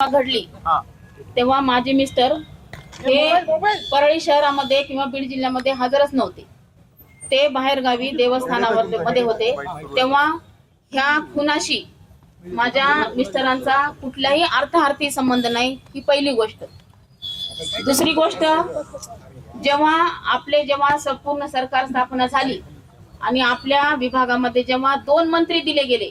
घडली. तेव्हा माझे मिस्टर हे परळी शहरामध्ये किंवा बीड जिल्ह्यामध्ये हजरच नव्हते. ते बाहेरगावी देवस्थानावर मध्ये होते. तेव्हा ह्या खुनाशी माझ्या मिस्टरांचा कुठल्याही अर्थार्थी संबंध नाही ही पहिली गोष्ट. दुसरी गोष्ट जेव्हा आपले जेव्हा संपूर्ण सरकार स्थापना झाली आणि आपल्या विभागामध्ये जेव्हा दोन मंत्री दिले गेले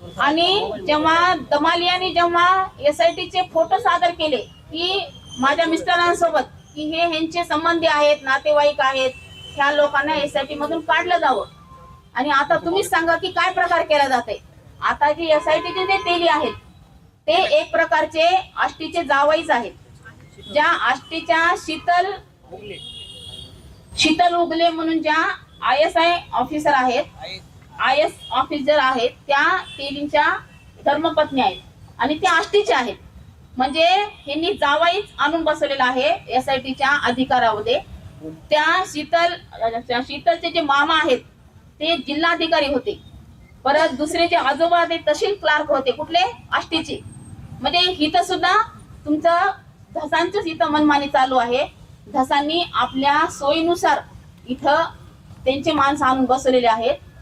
आणि जेव्हा दमालियानी जेव्हा एस आय चे फोटो सादर केले की माझ्या मिस्टरांसोबत की हे ह्यांचे संबंधी आहेत नातेवाईक आहेत ह्या लोकांना एस आय टी मधून काढलं जावं. आणि आता तुम्हीच सांगा की काय प्रकार केला जाते आता जे एस आय टीचे जे तेली आहेत ते एक प्रकारचे आष्टीचे जावईच आहेत. ज्या आष्टीच्या शीतल शीतल उगले म्हणून ज्या आय एस आय ऑफिसर आहेत आय एस ऑफिसर आहेत त्या तेलींच्या धर्मपत्नी आहेत आणि त्या आष्टीच्या आहेत. म्हणजे ह्यांनी जावाईच आणून बसवलेला आहे एस आय टीच्या अधिकारामध्ये. त्या शीतल शीतलचे जे मामा आहेत ते जिल्हाधिकारी होते. परत दुसरे जे आजोबा ते तहसील क्लार्क होते. कुठले? आष्टीचे. म्हणजे हिथं सुद्धा तुमचं धसांचंच इथं मनमानी चालू आहे. धसांनी आपल्या सोयीनुसार इथं त्यांचे माणसं आणून बसवलेले आहेत.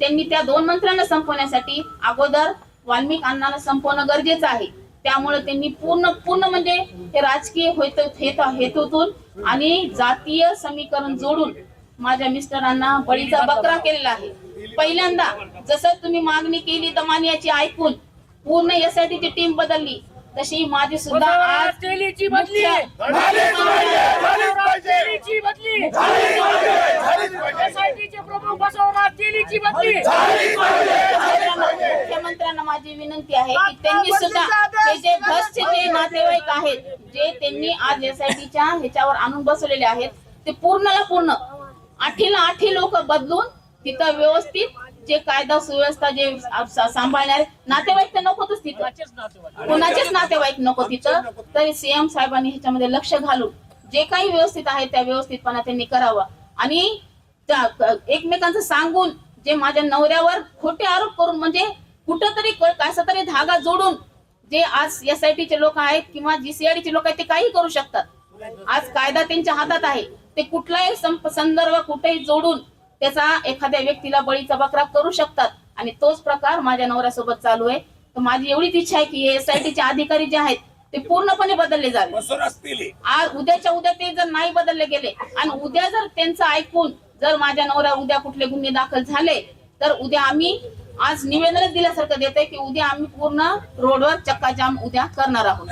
त्यांनी त्या दोन मंत्र्यांना संपवण्यासाठी अगोदर वाल्मिक अण्णांना संपवणं गरजेचं आहे. त्यामुळे त्यांनी पूर्ण पूर्ण म्हणजे हे राजकीय हेतु- हेतु- हेतूतून आणि जातीय समीकरण जोडून माझ्या मिस्टरांना बळीचा बकरा केलेला आहे. पहिल्यांदा जसं तुम्ही मागणी केली दमानियाची ऐकून पूर्ण एसआयटी ची टीम बदलली तशी माझी सुद्धा आज बदली. बसवणार तेलीची बदली मुख्यमंत्र्यांना माझी विनंती आहे की त्यांनी सुद्धा हे जे बसचे जे नातेवाईक आहेत जे त्यांनी आज एसआयटीच्या ह्याच्यावर आणून बसवलेले आहेत ते पूर्णला पूर्ण आठीला आठी लोक बदलून तिथं व्यवस्थित जे कायदा सुव्यवस्था जे सांभाळणारे नातेवाईक तर नकोतच तिथं. कोणाचेच नातेवाईक. नको तिथं. तरी सीएम साहेबांनी ह्याच्यामध्ये लक्ष घालून जे काही व्यवस्थित आहे त्या व्यवस्थितपणा त्यांनी करावं. आणि एकमेकांचं सांगून जे माझ्या नवऱ्यावर खोटे आरोप करून म्हणजे कुठंतरी कसा तरी धागा जोडून जे आज एस चे लोक आहेत किंवा जीसीआयडी चे लोक आहेत ते काही करू शकतात. आज कायदा त्यांच्या हातात आहे. ते कुठलाही संदर्भ कुठेही जोडून त्याचा एखाद्या व्यक्तीला बळीचा बकरा करू शकतात. आणि तोच प्रकार माझ्या नवऱ्यासोबत चालू आहे. तर माझी एवढीच इच्छा आहे की एस चे अधिकारी जे आहेत ते पूर्णपणे बदलले जावे. आज उद्याच्या उद्या ते जर नाही बदलले गेले आणि उद्या जर त्यांचं ऐकून जर माझ्या नवऱ्या उद्या कुठले गुन्हे दाखल झाले तर उद्या आम्ही आज निवेदनच दिल्यासारखं देतोय की उद्या आम्ही पूर्ण रोडवर चक्काजाम उद्या करणार आहोत.